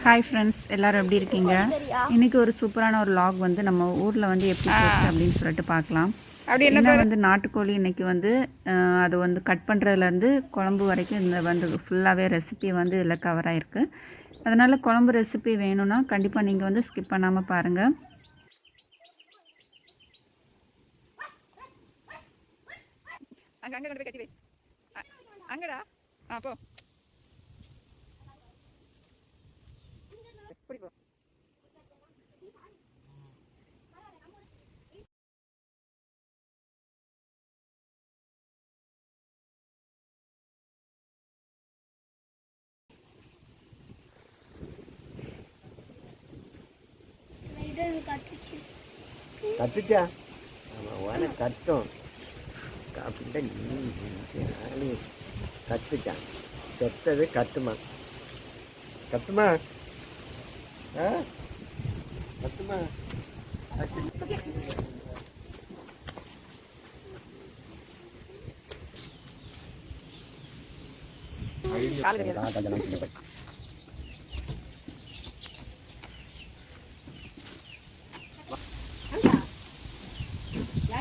Hi friends எல்லாரும் எப்படி இருக்கீங்க? இன்னைக்கு ஒரு சூப்பரான ஒரு லாக் வந்து நம்ம ஊரில் வந்து எப்படி போச்சு அப்படின்னு சொல்லிட்டு பார்க்கலாம். என்ன வந்து நாட்டுக்கோழி இன்னைக்கு வந்து அது வந்து கட் பண்ணுறதுலேருந்து குழம்பு வரைக்கும் இந்த வந்து ஃபுல்லாகவே ரெசிபி வந்து இதில் கவர் ஆயிருக்கு. அதனால் குழம்பு ரெசிபி வேணும்னா கண்டிப்பாக நீங்கள் வந்து ஸ்கிப் பண்ணாமல் பாருங்கள் அங்க அங்க கொண்டு போய் கட்டி வை. அங்கடா. ஆ போ. கத்துச்சா அவன் வர கத்தும். அப்படின்ட்டு நீ கத்துச்சான் செத்தது கத்துமா? கத்துமா? ஆ? கத்துமா? கத்து கால்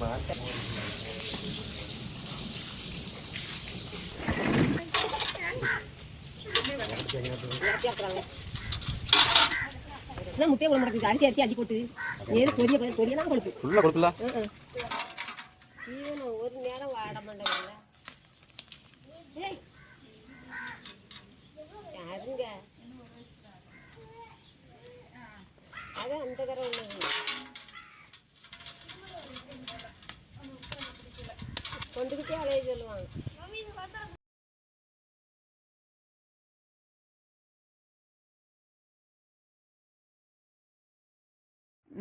ஏன் மாட்ட அதான் முட்டையை போட மாட்டேங்குது அரிசி அரிசி அடி போட்டு ஏது பொரிய பொரிய தான் கொடுப்பு ஃபுல்லாக கொடுக்கல ஈவன் ஒரு நேரம் வாட மாட்டேங்கல யாருங்க அது அந்த கரை ஒண்ணு சொல்லுவாங்க.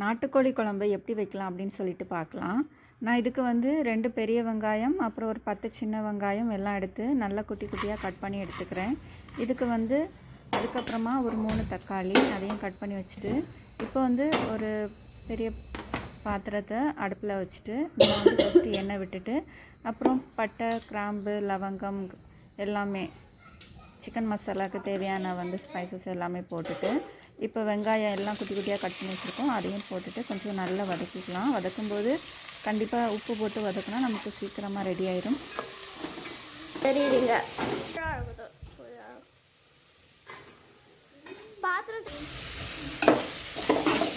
நாட்டுக்கோழி குழம்பு எப்படி வைக்கலாம் அப்படின்னு சொல்லிட்டு பார்க்கலாம். நான் இதுக்கு வந்து ரெண்டு பெரிய வெங்காயம் அப்புறம் ஒரு பத்து சின்ன வெங்காயம் எல்லாம் எடுத்து நல்லா குட்டி குட்டியாக கட் பண்ணி எடுத்துக்கிறேன். இதுக்கு வந்து அதுக்கப்புறமா ஒரு மூணு தக்காளி அதையும் கட் பண்ணி வச்சுட்டு இப்போ வந்து ஒரு பெரிய பாத்திரத்தை அடுப்பில் வச்சுட்டு நம்ம வந்து ஃபஸ்ட்டு எண்ணெய் விட்டுட்டு அப்புறம் பட்டை கிராம்பு லவங்கம் எல்லாமே சிக்கன் மசாலாவுக்கு தேவையான வந்து ஸ்பைசஸ் எல்லாமே போட்டுட்டு இப்போ வெங்காயம் எல்லாம் குட்டி குட்டியாக கட் பண்ணி வச்சுருக்கோம். அதையும் போட்டுட்டு கொஞ்சம் நல்லா வதக்கிக்கலாம். வதக்கும்போது கண்டிப்பாக உப்பு போட்டு வதக்கினா நமக்கு சீக்கிரமாக ரெடி ஆயிடும் தெரியுதுங்க.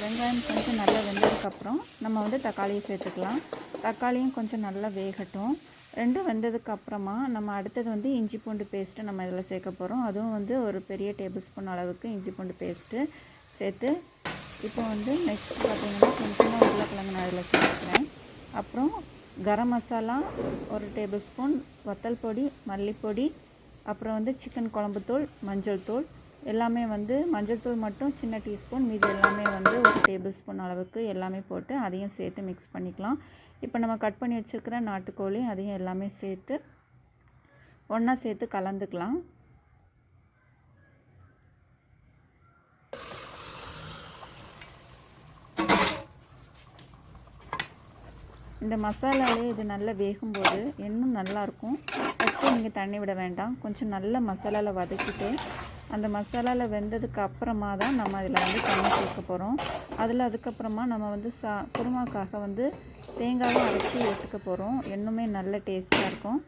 வெங்காயம் கொஞ்சம் நல்லா வெந்ததுக்கப்புறம் நம்ம வந்து தக்காளியை சேர்த்துக்கலாம். தக்காளியும் கொஞ்சம் நல்லா வேகட்டும். ரெண்டும் வெந்ததுக்கப்புறமா நம்ம அடுத்தது வந்து இஞ்சி பூண்டு பேஸ்ட்டு நம்ம இதில் சேர்க்க போகிறோம் அதுவும் வந்து ஒரு பெரிய டேபிள் ஸ்பூன் அளவுக்கு இஞ்சி பூண்டு பேஸ்ட்டு சேர்த்து இப்போ வந்து நெக்ஸ்ட் பார்த்திங்கன்னா கொஞ்சமாக உருளைக்கிழங்கு நான் இதில் சேர்த்துக்கிறேன். அப்புறம் கரம் மசாலா ஒரு டேபிள் ஸ்பூன் வத்தல் பொடி மல்லிப்பொடி அப்புறம் வந்து சிக்கன் குழம்புத்தூள் மஞ்சள் தூள் எல்லாமே வந்து மஞ்சள் தூள் மட்டும் சின்ன டீஸ்பூன் மீதி எல்லாமே வந்து ஒரு டேபிள் ஸ்பூன் அளவுக்கு எல்லாமே போட்டு அதையும் சேர்த்து மிக்ஸ் பண்ணிக்கலாம். இப்போ நம்ம கட் பண்ணி வச்சுருக்கிற நாட்டுக்கோழி அதையும் எல்லாமே சேர்த்து ஒன்றா சேர்த்து கலந்துக்கலாம். இந்த மசாலாலே இது நல்லா வேகும்போது இன்னும் நல்லாயிருக்கும் ஃபஸ்ட்டு நீங்கள் தண்ணி விட வேண்டாம். கொஞ்சம் நல்ல மசாலாவில் வதக்கிட்டு அந்த மசாலாவில் வெந்ததுக்கு அப்புறமா தான் நம்ம அதில் வந்து தண்ணி சேர்க்க போகிறோம் அதில் அதுக்கப்புறமா நம்ம வந்து சா குருமாக்காக வந்து தேங்காயும் அரைச்சி எடுத்துக்க போகிறோம் இன்னுமே நல்ல டேஸ்ட்டாக இருக்கும்.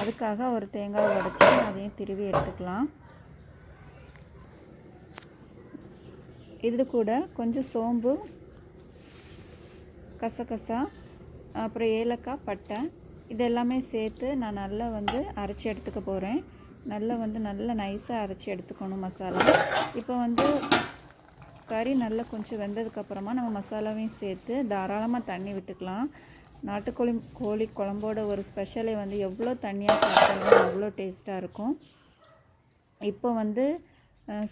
அதுக்காக ஒரு தேங்காவை உடச்சி அதையும் திருவி எடுத்துக்கலாம். இது கூட கொஞ்சம் சோம்பு கசகசா அப்புறம் ஏலக்காய் பட்டை இது எல்லாமே சேர்த்து நான் நல்லா வந்து அரைச்சி எடுத்துக்க போகிறேன் நல்லா வந்து நல்லா நைஸாக அரைச்சி எடுத்துக்கணும் மசாலா. இப்போ வந்து கறி நல்லா கொஞ்சம் வெந்ததுக்கப்புறமா நம்ம மசாலாவையும் சேர்த்து தாராளமாக தண்ணி விட்டுக்கலாம். நாட்டுக்கோழி கோழி குழம்போட ஒரு ஸ்பெஷலே வந்து எவ்வளோ தண்ணியாக சாப்பிட்டாலும் அவ்வளோ டேஸ்ட்டாக இருக்கும். இப்போ வந்து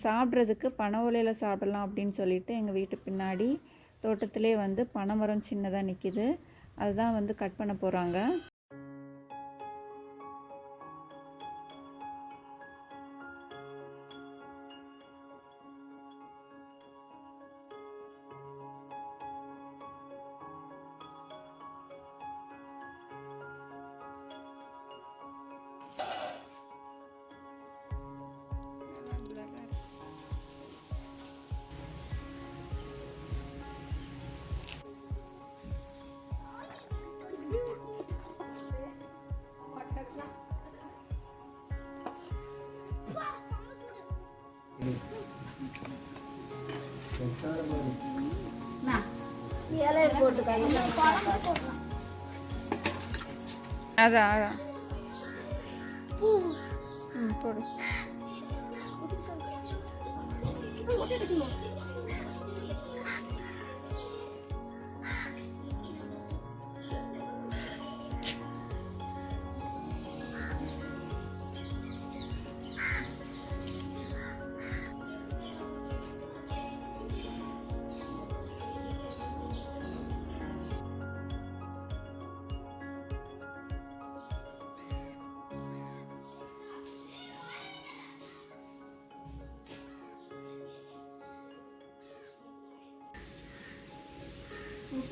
சாப்பிட்றதுக்கு பனை ஓலையில் சாப்பிடலாம் அப்படின்னு சொல்லிட்டு எங்கள் வீட்டு பின்னாடி தோட்டத்திலே வந்து பனைமரம் சின்னதாக நிற்கிது அதுதான் வந்து கட் பண்ண போகிறாங்க அதான் அதான் ம் போடு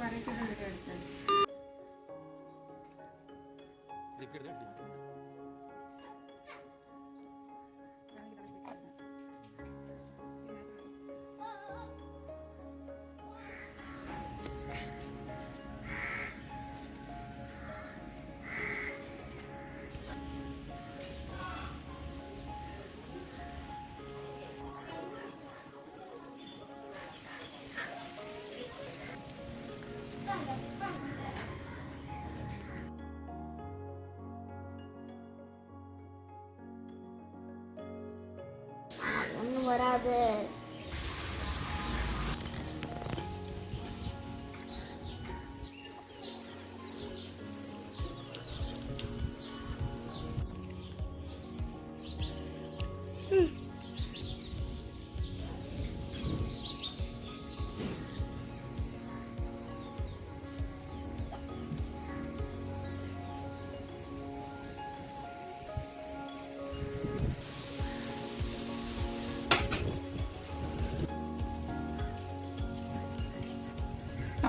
para que. 对。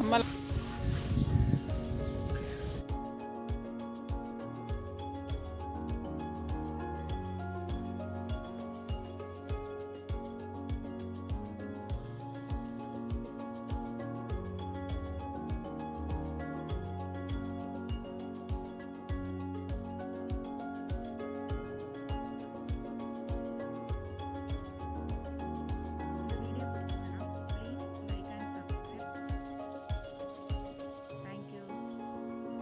malas.